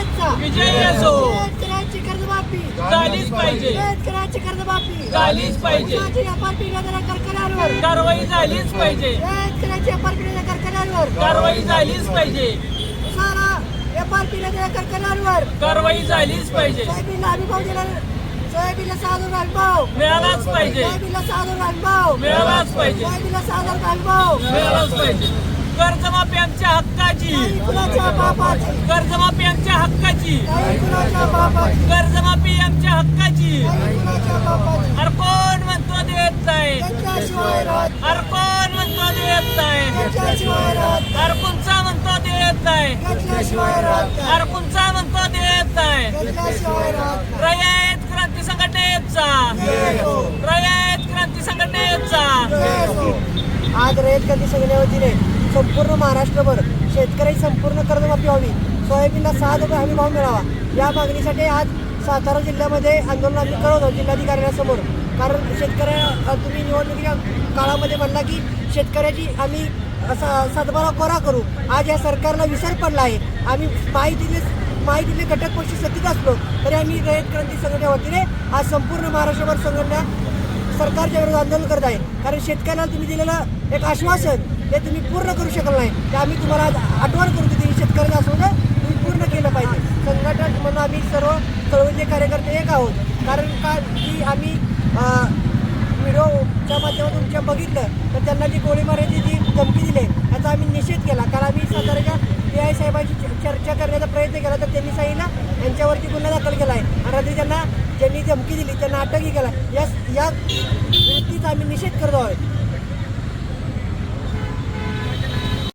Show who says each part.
Speaker 1: शेतकऱ्यांचा
Speaker 2: विजय असो
Speaker 1: शेतकऱ्यांची कर्जमाफी.
Speaker 2: झालीच पाहिजे.
Speaker 1: शेतकऱ्यांची कर्जमाफी.
Speaker 2: झालीच पाहिजे.
Speaker 1: ऊसाची व्यापार पिढ्या कारखान्यांवर.
Speaker 2: कारवाई झालीच पाहिजे.
Speaker 1: शेतकऱ्यांची व्यापार पिढ्या कारखान्यांवर.
Speaker 2: कारवाई झालीच पाहिजे.
Speaker 1: उसाला व्यापार पिढ्या कारखान्यांवर.
Speaker 2: कारवाई झालीच पाहिजे.
Speaker 1: सोयाबीनला हमी भाव दिला सोयाबीनला सहा हजार हमी भाव
Speaker 2: मिळालाच पाहिजे.
Speaker 1: सोयाबीनला सहा हजार हमी भाव
Speaker 2: मिळालाच पाहिजे.
Speaker 1: सोयाबीनला सहा हजार हमी भाव
Speaker 2: मिळालाच पाहिजे. कर्जमाफी आमच्या हक्काची. कर्जमाफी आमच्या हक्काची. कर्जमाफी आमच्या हक्काची.
Speaker 1: काही
Speaker 2: अरे कोण म्हणतो देत नाही.
Speaker 1: त्याच्याशिवाय
Speaker 2: अरे कोण म्हणतो देत नाही.
Speaker 1: त्याच्याशिवाय
Speaker 2: अरे म्हणतो देत नाही.
Speaker 1: त्याच्याशिवाय
Speaker 2: अरे कोणचा म्हणतो देत नाही. रयत क्रांती संघटनेचा. रयत क्रांती संघटनेचा.
Speaker 1: आज रयत क्रांती संघटनेच्या संपूर्ण महाराष्ट्रभर शेतकरी संपूर्ण कर्जमाफी व्हावी. सोयाबीनला सहा रुपये हमी भाव मिळावा. या मागणीसाठी आज सातारा जिल्ह्यामध्ये आंदोलन आम्ही करवतो जिल्हाधिकाऱ्यांसमोर. कारण शेतकऱ्या तुम्ही निवडणुकीच्या काळामध्ये म्हणला की शेतकऱ्याची आम्ही असा सातबारा कोरा करू. आज या सरकारला विसर पडला आहे. आम्ही माहितीने माहितीने घटक पक्ष सत्तेत असलो तरी आम्ही रयत क्रांती संघटनेच्या वतीने आज संपूर्ण महाराष्ट्रभर संघटना सरकारच्या विरोधात आंदोलन करत आहे. कारण शेतकऱ्याला तुम्ही दिलेलं एक आश्वासन ते तुम्ही पूर्ण करू शकत नाही. ते आम्ही तुम्हाला आज आठवण करू देते शेतकऱ्याचं ना तुम्ही पूर्ण केलं पाहिजे. संघटन म्हणून आम्ही सर्व चळवळीचे कार्यकर्ते एक आहोत. कारण का की आम्ही व्हिडिओच्या माध्यमातून तुमच्या बघितलं तर त्यांना जी गोळी मारायची जी धमकी दिली याचा आम्ही निषेध केला. कारण आम्ही साताऱ्याच्या ए आय साहेबांची चर्चा करण्याचा प्रयत्न केला तर त्यांनी सांगितलं यांच्यावरती गुन्हा दाखल केला आहे आणि रात्री त्यांना ज्यांनी धमकी दिली त्यांना अटकही केला. या या वृत्तीचा आम्ही निषेध करत आहोत.